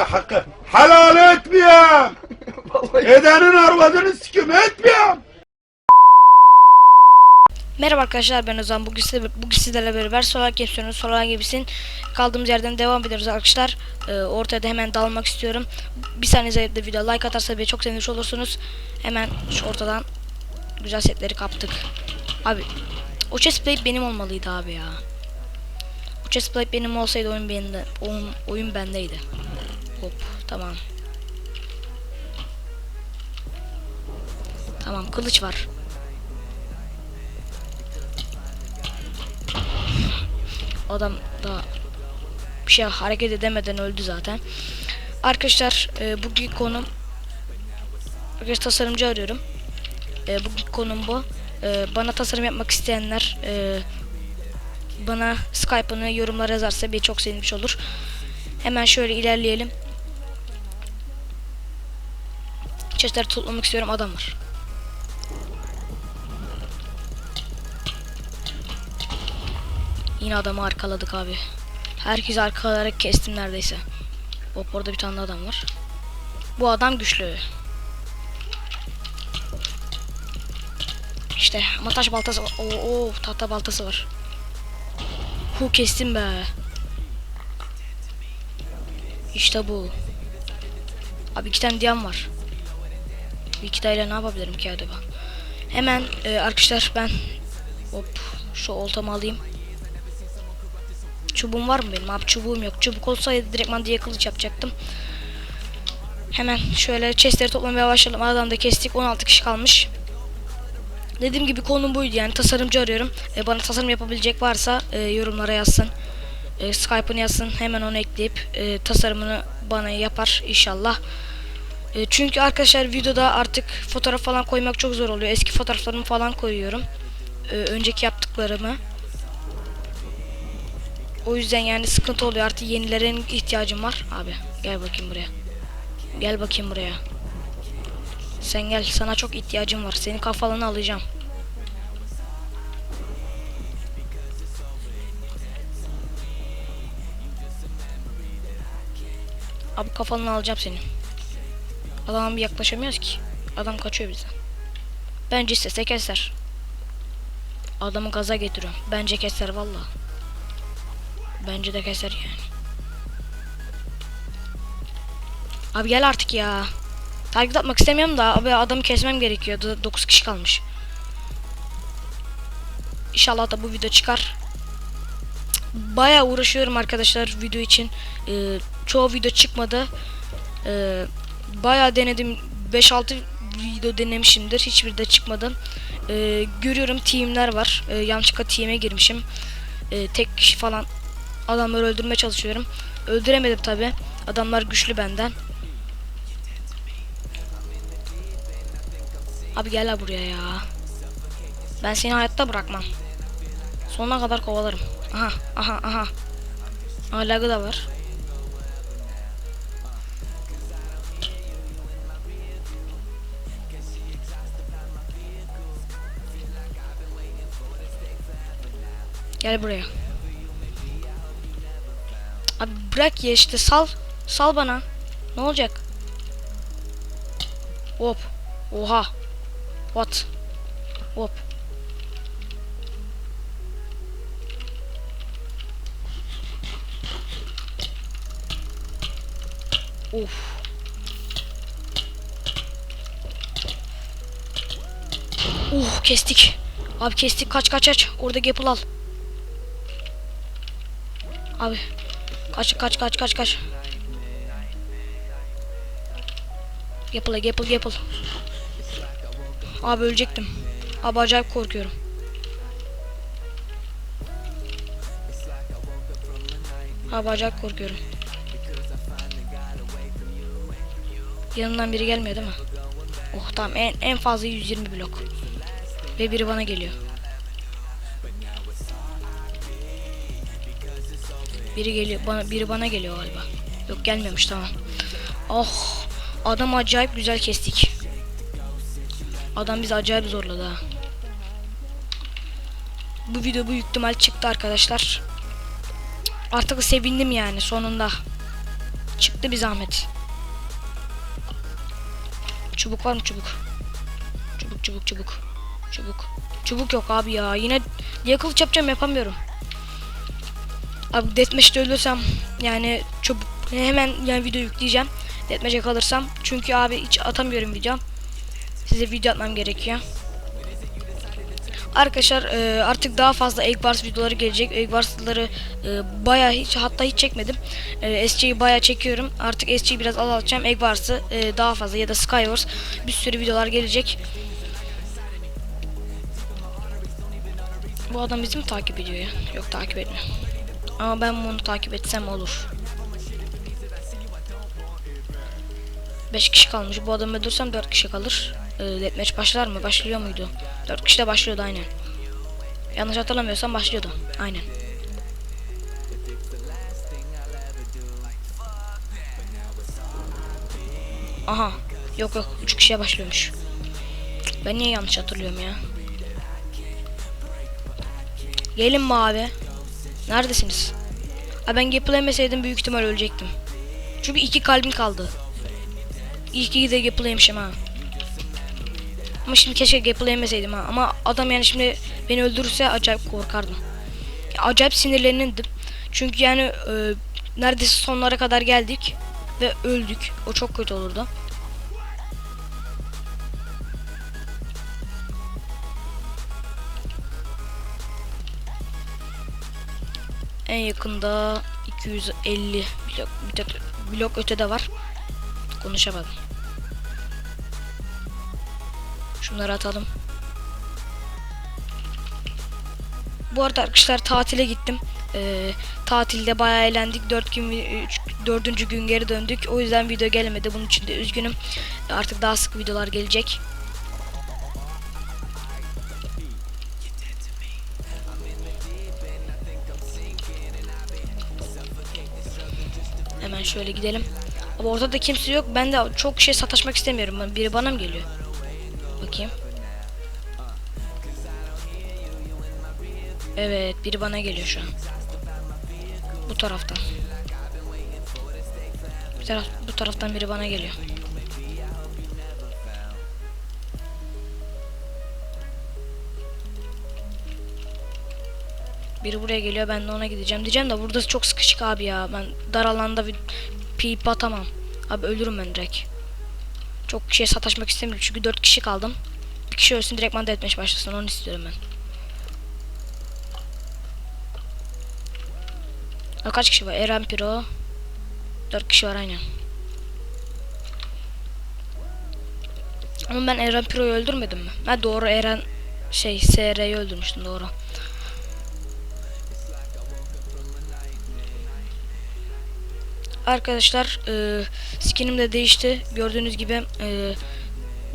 hakkı. Helal etmeyeyim. Edenin arvadını sikim etmeyeyim. Merhaba arkadaşlar ben Ozan. Bugün, size, bugün sizlerle beraber Solar Caption'un Solar gibisin. Kaldığımız yerden devam ediyoruz arkadaşlar. Ee, ortaya da hemen dalmak istiyorum. Bir saniye zayıflı video like atarsa beni çok sevinmiş olursunuz. Hemen şu ortadan güzel setleri kaptık. Abi o chestplate benim olmalıydı abi ya. O chestplate benim olsaydı oyun bende, oyun, oyun bendeydi. Hop tamam. Tamam kılıç var. Adam da bir şey hareket edemeden öldü zaten. Arkadaşlar e, bugün konum Arkadaşlar tasarımcı arıyorum. E, bugün konum bu. E, bana tasarım yapmak isteyenler e, bana Skype'ını yorumlara yazarsa bir çok sevinmiş olur. Hemen şöyle ilerleyelim. Chestleri toplamak istiyorum adam var. Yine adamı arkaladık abi. Herkes arkalayarak kestim neredeyse. Hop orada bir tane adam var. Bu adam güçlü. İşte ama taş baltası var. Oo, oo tahta baltası var. Hu kestim be. İşte bu. Abi iki tane diyen var. Bir iki tane ne yapabilirim ki acaba? Hemen e, arkadaşlar ben hop şu oltamı alayım. Çubuğum var mı benim? Abi çubuğum yok. Çubuk olsaydı direktman diye kılıç yapacaktım. Hemen şöyle chestleri toplamaya başladım. Aradan da kestik. 16 kişi kalmış. Dediğim gibi konum buydu yani tasarımcı arıyorum. E, bana tasarım yapabilecek varsa e, yorumlara yazsın. E, Skype'ını yazsın. Hemen onu ekleyip e, tasarımını bana yapar inşallah. E, çünkü arkadaşlar videoda artık fotoğraf falan koymak çok zor oluyor. Eski fotoğraflarımı falan koyuyorum. E, önceki yaptıklarımı. O yüzden yani sıkıntı oluyor. Artık yenilere ihtiyacım var. Abi gel bakayım buraya. Gel bakayım buraya. Sen gel. Sana çok ihtiyacım var. Senin kafalarını alacağım. Abi kafanı alacağım senin. Adama bir yaklaşamıyoruz ki. Adam kaçıyor bizden. Bence istese keser. Adamı gaza getiriyorum. Bence keser vallahi. Bence de keser yani. Abi gel artık ya. Takip atmak istemiyorum da abi adamı kesmem gerekiyor. 9 kişi kalmış. İnşallah da bu video çıkar. Baya uğraşıyorum arkadaşlar video için. Ee, çoğu video çıkmadı. Ee, Baya denedim. 5-6 video denemişimdir. Hiçbir de çıkmadı. Ee, görüyorum teamler var. Ee, yanlışlıkla team'e girmişim. Ee, tek kişi falan adamları öldürmeye çalışıyorum. Öldüremedim tabi. Adamlar güçlü benden. Abi gel la buraya ya. Ben seni hayatta bırakmam. Sonuna kadar kovalarım. Aha aha aha. Aha da var. Gel buraya. Abi bırak ya işte sal. Sal bana. Ne olacak? Hop. Oha. What? Hop. Of. Uh kestik. Abi kestik kaç kaç kaç. Orada gapple al. Abi kaç kaç kaç kaç kaç. Gapple gapple gapple. Abi ölecektim. Abi acayip korkuyorum. Abi acayip korkuyorum. Yanından biri gelmiyor değil mi? Oh tamam en, en fazla 120 blok. Ve biri bana geliyor. Biri geliyor bana biri bana geliyor galiba. Yok gelmiyormuş tamam. Oh adam acayip güzel kestik. Adam bizi acayip zorladı ha. Bu video büyük ihtimal çıktı arkadaşlar. Artık sevindim yani sonunda. Çıktı bir zahmet. Çubuk var mı çubuk? Çubuk çubuk çubuk. Çubuk. Çubuk yok abi ya. Yine yakılıç yapacağım yapamıyorum. Abi deathmatch'te ölürsem yani çubuk hemen yani video yükleyeceğim. Deathmatch'e kalırsam. Çünkü abi hiç atamıyorum video. Size video atmam gerekiyor. Arkadaşlar e, artık daha fazla Egg Wars videoları gelecek. Egg Wars'ları e, bayağı hiç hatta hiç çekmedim. E, SC'yi bayağı çekiyorum. Artık SC'yi biraz azaltacağım. Egg Wars'ı e, daha fazla ya da Skywars bir sürü videolar gelecek. Bu adam bizi mi takip ediyor ya? Yok takip etmiyor. Ama ben bunu takip etsem olur. 5 kişi kalmış. Bu adamı öldürsem 4 kişi kalır. E, deathmatch başlar mı? Başlıyor muydu? 4 kişi de başlıyordu aynen. Yanlış hatırlamıyorsam başlıyordu. Aynen. Aha. Yok yok 3 kişiye başlıyormuş. Ben niye yanlış hatırlıyorum ya? Gelin mi abi? Neredesiniz? Ha ben gaplayemeseydim büyük ihtimal ölecektim. Çünkü iki kalbim kaldı. İyi ki de gaplaymışım ha. Ama şimdi keşke gaplayemeseydim ha. Ama adam yani şimdi beni öldürürse acayip korkardım. Acayip sinirlenirdim. Çünkü yani e, neredeyse sonlara kadar geldik ve öldük. O çok kötü olurdu. En yakında 250 blok, blok, blok ötede var. Konuşamadım. Şunları atalım. Bu arada arkadaşlar tatile gittim. Ee, tatilde bayağı eğlendik. 4 gün 3 4. gün geri döndük. O yüzden video gelemedi. Bunun için de üzgünüm. Artık daha sık videolar gelecek. Şöyle gidelim. Ama ortada kimse yok. Ben de çok şey sataşmak istemiyorum. Biri bana mı geliyor? Bakayım. Evet, biri bana geliyor şu an. Bu taraftan. Bir bu taraftan biri bana geliyor. Biri buraya geliyor ben de ona gideceğim diyeceğim de burada çok sıkışık abi ya. Ben dar alanda bir pip atamam. Abi ölürüm ben direkt. Çok kişiye sataşmak istemiyorum çünkü 4 kişi kaldım. Bir kişi ölsün direkt manda etmeye başlasın onu istiyorum ben. Ha, kaç kişi var? Eren Piro. 4 kişi var aynen. Ama ben Eren Piro'yu öldürmedim mi? Ha doğru Eren şey SR'yi öldürmüştüm doğru. Arkadaşlar e, skinim de değişti. Gördüğünüz gibi e,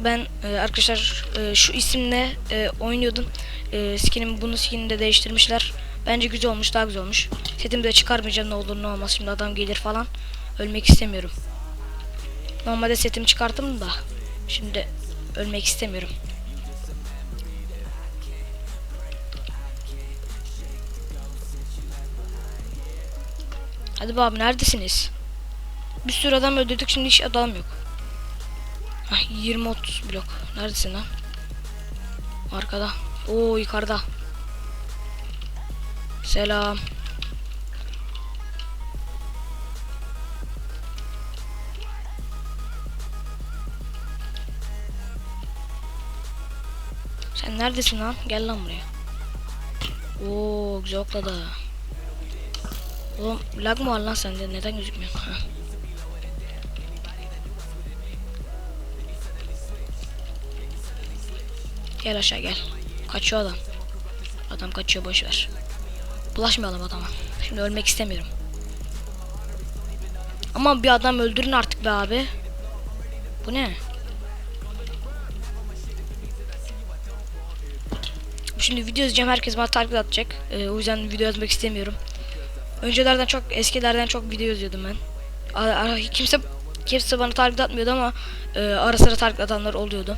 ben e, arkadaşlar e, şu isimle e, oynuyordum. E, skinim bunu skinini de değiştirmişler. Bence güzel olmuş, daha güzel olmuş. Setimi de çıkarmayacağım ne olur ne olmaz. Şimdi adam gelir falan. Ölmek istemiyorum. Normalde setimi çıkarttım da. Şimdi ölmek istemiyorum. Hadi abi neredesiniz? Bir sürü adam öldürdük şimdi hiç adam yok. Ah 20-30 blok. Neredesin lan? Arkada. Oo yukarıda. Selam. Sen neredesin lan? Gel lan buraya. Oo güzel okladı. Oğlum lag mı var lan sende? Neden gözükmüyor? Gel aşağı gel. Kaçıyor adam. Adam kaçıyor boş ver. Bulaşmayalım adama. Şimdi ölmek istemiyorum. Ama bir adam öldürün artık be abi. Bu ne? Şimdi video izleyeceğim herkes bana takip atacak. Ee, o yüzden video yazmak istemiyorum. Öncelerden çok eskilerden çok video izliyordum ben. Ara- kimse kimse bana takip atmıyordu ama e, ara sıra takip atanlar oluyordu.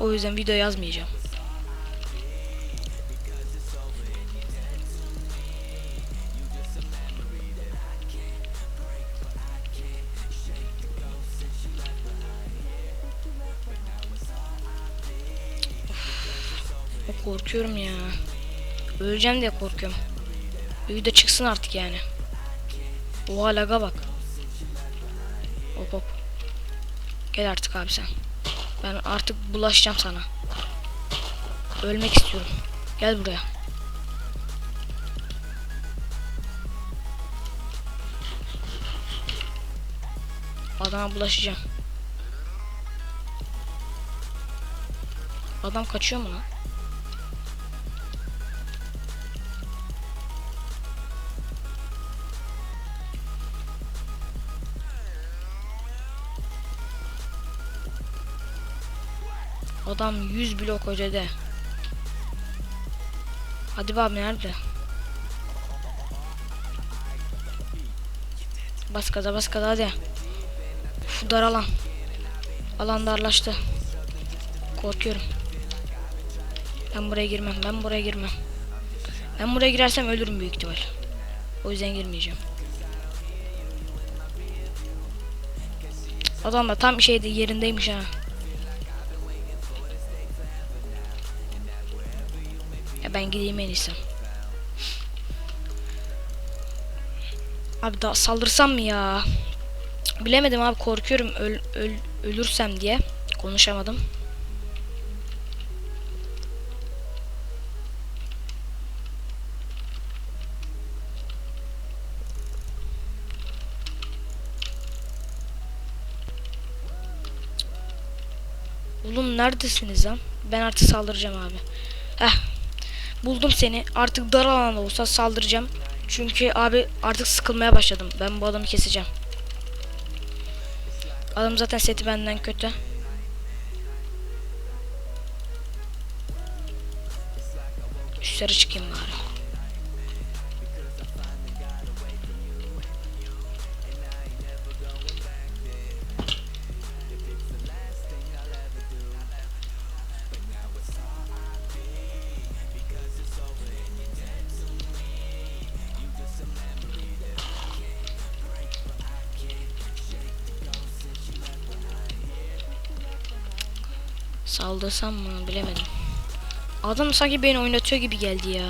O yüzden video yazmayacağım. Of, korkuyorum ya. Öleceğim diye korkuyorum. Video çıksın artık yani. Oha laga bak. Hop hop. Gel artık abi sen. Ben artık bulaşacağım sana. Ölmek istiyorum. Gel buraya. Adama bulaşacağım. Adam kaçıyor mu lan? Adam 100 blok ötede. Hadi abi nerede? Bas gaza bas gaza hadi. Şu dar alan. Alan darlaştı. Korkuyorum. Ben buraya girmem. Ben buraya girmem. Ben buraya girersem ölürüm büyük ihtimal. O yüzden girmeyeceğim. Adam da tam şeyde yerindeymiş ha. Ben gideyim en iyisi. Abi daha saldırsam mı ya? Bilemedim abi korkuyorum öl, öl, ölürsem diye. Konuşamadım. Oğlum neredesiniz lan? Ben artık saldıracağım abi. Heh. Buldum seni. Artık dar alanda olsa saldıracağım. Çünkü abi artık sıkılmaya başladım. Ben bu adamı keseceğim. Adam zaten seti benden kötü. Üstleri çıkayım bari. Saldırsam mı bilemedim. Adam sanki beni oynatıyor gibi geldi ya.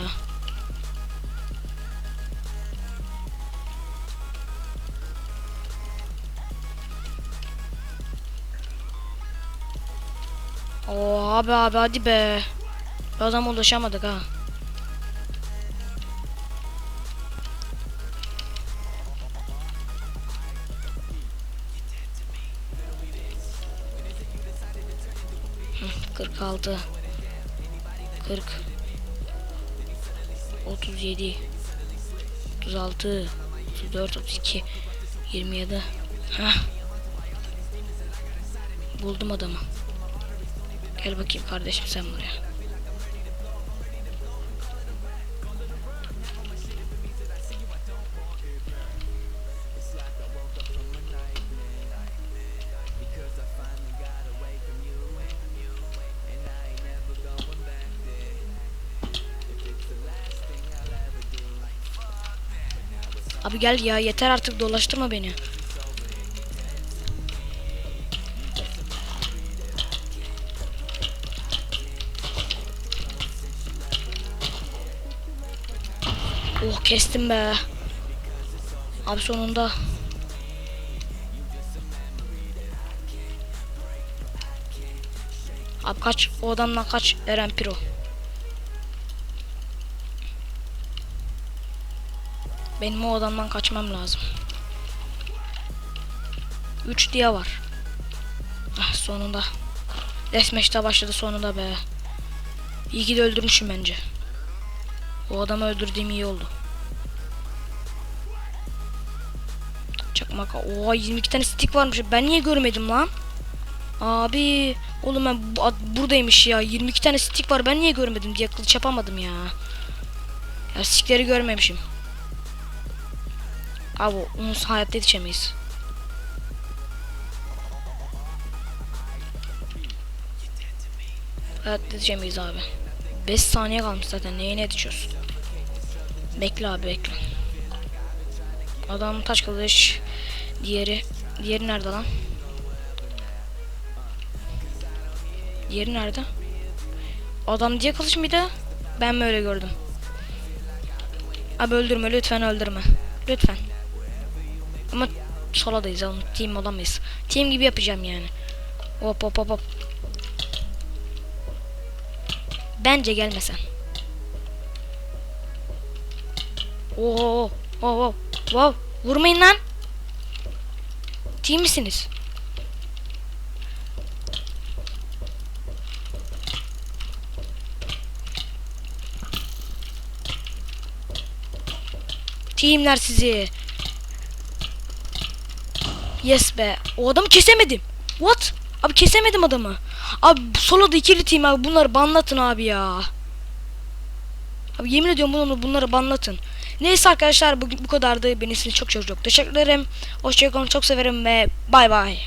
Oo abi abi hadi be. Bir adam ulaşamadık ha. 46 40 37 36 34 32 27 Heh. Buldum adamı. Gel bakayım kardeşim sen buraya. Abi gel ya yeter artık dolaştırma beni. Oh kestim be. Abi sonunda. Abi kaç o adamdan kaç Eren Piro. Benim o adamdan kaçmam lazım. 3 diye var. Ah sonunda. Deathmatch'te başladı sonunda be. İyi ki de öldürmüşüm bence. O adamı öldürdüğüm iyi oldu. Çakmak. Oha 22 tane stick varmış. Ben niye görmedim lan? Abi. Oğlum ben bu- ad- buradaymış ya. 22 tane stick var. Ben niye görmedim diye kılıç yapamadım ya. Ya stickleri görmemişim. Abi onu hayatta yetişemeyiz. Hayatta yetişemeyiz abi. 5 saniye kalmış zaten. Neye ne yetişiyorsun? Bekle abi bekle. Adam taş kılıç. Diğeri. Diğeri nerede lan? Diğeri nerede? Adam diye kılıç mıydı? Ben mi öyle gördüm? Abi öldürme lütfen öldürme. Lütfen. Ama soladayız oğlum. Team olamayız. Team gibi yapacağım yani. Hop hop hop hop. Bence gelmesen. Oo, oo, oo, wow. Vurmayın lan. Team misiniz? Teamler sizi. Yes be. O adamı kesemedim. What? Abi kesemedim adamı. Abi soloda ikili team abi bunları banlatın abi ya. Abi yemin ediyorum bunu bunları banlatın. Neyse arkadaşlar bugün bu kadardı. Beni çok çok çok teşekkür ederim. Hoşçakalın çok severim ve bay bay.